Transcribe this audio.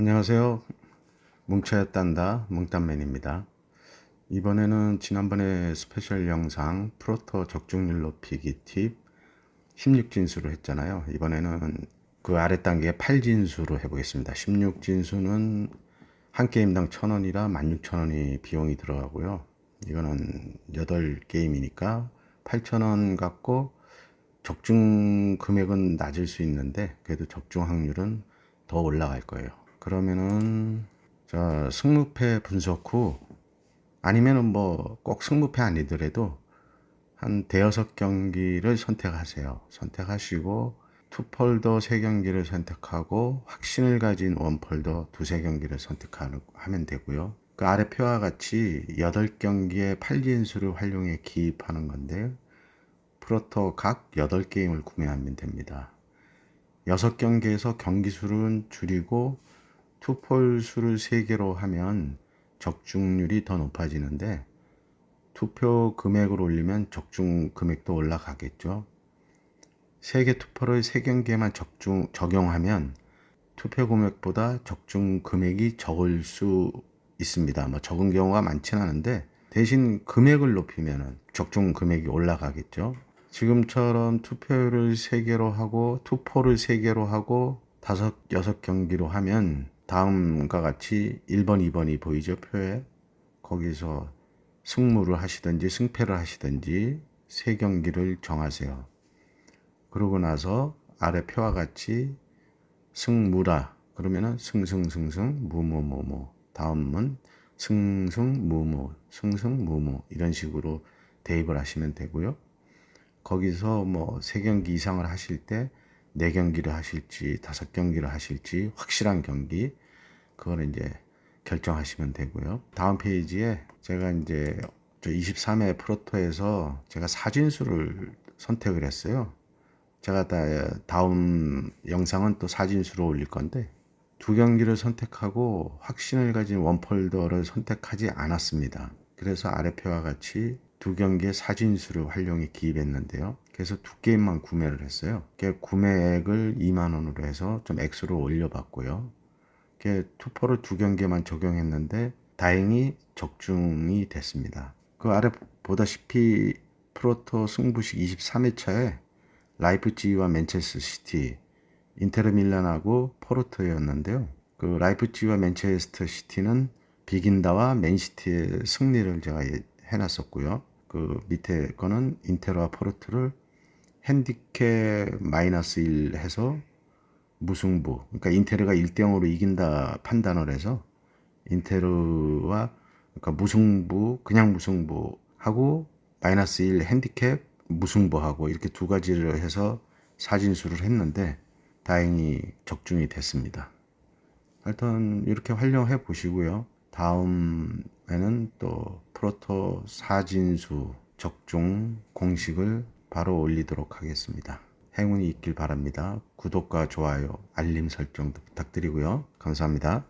안녕하세요. 뭉쳐야 딴다 뭉딴맨입니다. 이번에는 지난번에 스페셜 영상 프로토 적중률 높이기 팁 16진수로 했잖아요. 이번에는 그 아래 단계 8진수로 해보겠습니다. 16진수는 한 게임당 1000원이라 16,000원이 비용이 들어가고요. 이거는 8게임이니까 8,000원 갖고 적중 금액은 낮을 수 있는데 그래도 적중 확률은 더 올라갈 거예요. 그러면은 자 승무패 분석 후 아니면은 뭐 꼭 승무패 아니더라도 한 대여섯 경기를 선택하세요. 선택하시고 투폴더 세 경기를 선택하고 확신을 가진 원폴더 두세 경기를 선택하면 되고요. 그 아래 표와 같이 8경기의 8진수를 활용해 기입하는 건데요. 프로토 각 8게임을 구매하면 됩니다. 6경기에서 경기 수는 줄이고 투폴 수를 3개로 하면 적중률이 더 높아지는데 투표 금액을 올리면 적중 금액도 올라가겠죠. 3개 투표를 3경기에만 적중, 적용하면 투표 금액보다 적중 금액이 적을 수 있습니다. 뭐 적은 경우가 많지는 않은데 대신 금액을 높이면 적중 금액이 올라가겠죠. 지금처럼 투표를 3개로 하고 투포를 3개로 하고 다섯 여섯 경기로 하면 다음과 같이 1번, 2번이 보이죠 표에 거기서 승무를 하시든지 승패를 하시든지 세 경기를 정하세요. 그러고 나서 아래 표와 같이 승무라 그러면은 승승승승 무무무무 다음은 승승무무 승승무무 이런 식으로 대입을 하시면 되고요. 거기서 뭐 세 경기 이상을 하실 때 네 경기를 하실지 다섯 경기를 하실지 확실한 경기 그거는 이제 결정하시면 되고요. 다음 페이지에 제가 이제 저 23회 프로토에서 제가 사진수를 선택을 했어요. 제가 다 다음 영상은 또 사진수로 올릴 건데 두 경기를 선택하고 확신을 가진 원폴더를 선택하지 않았습니다. 그래서 아래 표와 같이 두 경기의 사진수를 활용해 기입했는데요. 그래서 두 게임만 구매를 했어요. 구매액을 2만 원으로 해서 좀 액수를 올려봤고요. 투포를 두 경기만 적용했는데 다행히 적중이 됐습니다. 그 아래 보다시피 프로토 승부식 23회차에 라이프지히와 맨체스터 시티, 인테르 밀란하고 포르토였는데요. 그 라이프지히와 맨체스터 시티는 비긴다와 맨시티의 승리를 제가 해놨었고요. 그 밑에 거는 인테르와 포르토를 핸디캡 마이너스 1 해서 무승부. 그러니까 인테르가 1대 0으로 이긴다 판단을 해서 인테르와 그러니까 무승부, 그냥 무승부 하고 마이너스 1 핸디캡 무승부하고 이렇게 두 가지를 해서 사진수를 했는데 다행히 적중이 됐습니다. 하여튼 이렇게 활용해 보시고요. 다음 에는 또 프로토 사진수 적중 공식을 바로 올리도록 하겠습니다. 행운이 있길 바랍니다. 구독과 좋아요, 알림 설정도 부탁드리고요. 감사합니다.